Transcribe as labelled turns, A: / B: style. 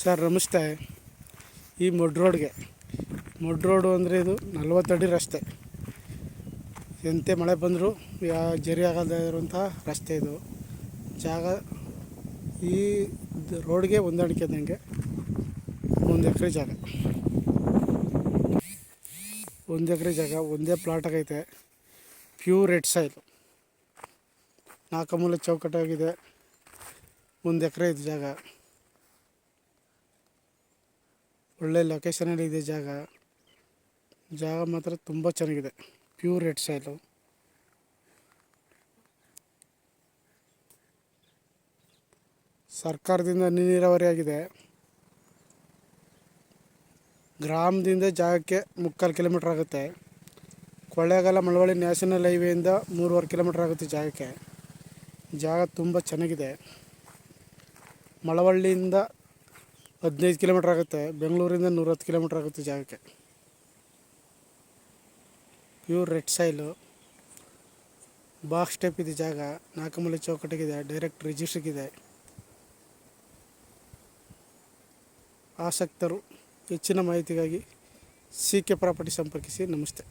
A: Sir, ನಮಸ್ತೆ. ಈ mode ರೋಡ್ಗೆ. ಮೊಡ್ ರೋಡು ಅಂದರೆ ಇದು ನಲ್ವತ್ತಡಿ ರಸ್ತೆ. ಎಂತೆ ಮಳೆ ಬಂದರೂ ಯಾ ಜರಿ ಆಗದೇ ಇರುವಂಥ ರಸ್ತೆ ಇದು. ಜಾಗ ಈ ರೋಡ್ಗೆ ಹೊಂದಾಣಿಕೆ ಇದ್ದಂಗೆ ಒಂದು ಎಕರೆ ಜಾಗ. ಒಂದು ಎಕರೆ ಜಾಗ, ಒಂದೇ ಪ್ಲಾಟ್ ಆಗೈತೆ. ಪ್ಯೂರ್ ರೆಡ್ ಸೈಲ್ ನಾಲ್ಕು ಮೂಲ ಚೌಕಟ್ಟಾಗಿದೆ. ಒಂದು ಎಕರೆ ಇದು ಜಾಗ. ಒಳ್ಳೆ ಲೊಕೇಶನಲ್ಲಿ ಇದೆ ಜಾಗ. ಜಾಗ ಮಾತ್ರ ತುಂಬ ಚೆನ್ನಾಗಿದೆ. ಪ್ಯೂರ್ ರೆಡ್ ಸೈಲು ಸರ್ಕಾರದಿಂದ ಹನಿ ನೀರಾವರಿ ಆಗಿದೆ. ಗ್ರಾಮದಿಂದ ಜಾಗಕ್ಕೆ ಮುಕ್ಕಾಲು ಕಿಲೋಮೀಟ್ರ್ ಆಗುತ್ತೆ. ಕೊಳ್ಳೇಗಾಲ ಮಳವಳ್ಳಿ ನ್ಯಾಷನಲ್ ಹೈವೇಯಿಂದ ಮೂರುವರೆ ಕಿಲೋಮೀಟ್ರ್ ಆಗುತ್ತೆ ಜಾಗಕ್ಕೆ. ಜಾಗ ತುಂಬ ಚೆನ್ನಾಗಿದೆ. ಮಳವಳ್ಳಿಯಿಂದ ಹದಿನೈದು ಕಿಲೋಮೀಟ್ರ್ ಆಗುತ್ತೆ. ಬೆಂಗಳೂರಿಂದ ನೂರತ್ತು ಕಿಲೋಮೀಟ್ರ್ ಆಗುತ್ತೆ ಜಾಗಕ್ಕೆ. Pure red soil box type ಇದೆ ಜಾಗ. ನಾಕಮಲ್ಲಿ ಮೂಲೆ ಚೌಕಟ್ಟಿಗಿದೆ ಡೈರೆಕ್ಟ್ ರಿಜಿಸ್ಟ್ರಿಗಿದೆ ಆಸಕ್ತರು ಹೆಚ್ಚಿನ ಮಾಹಿತಿಗಾಗಿ ಸಿ ಕೆ ಪ್ರಾಪರ್ಟಿ ಸಂಪರ್ಕಿಸಿ. ನಮಸ್ತೆ.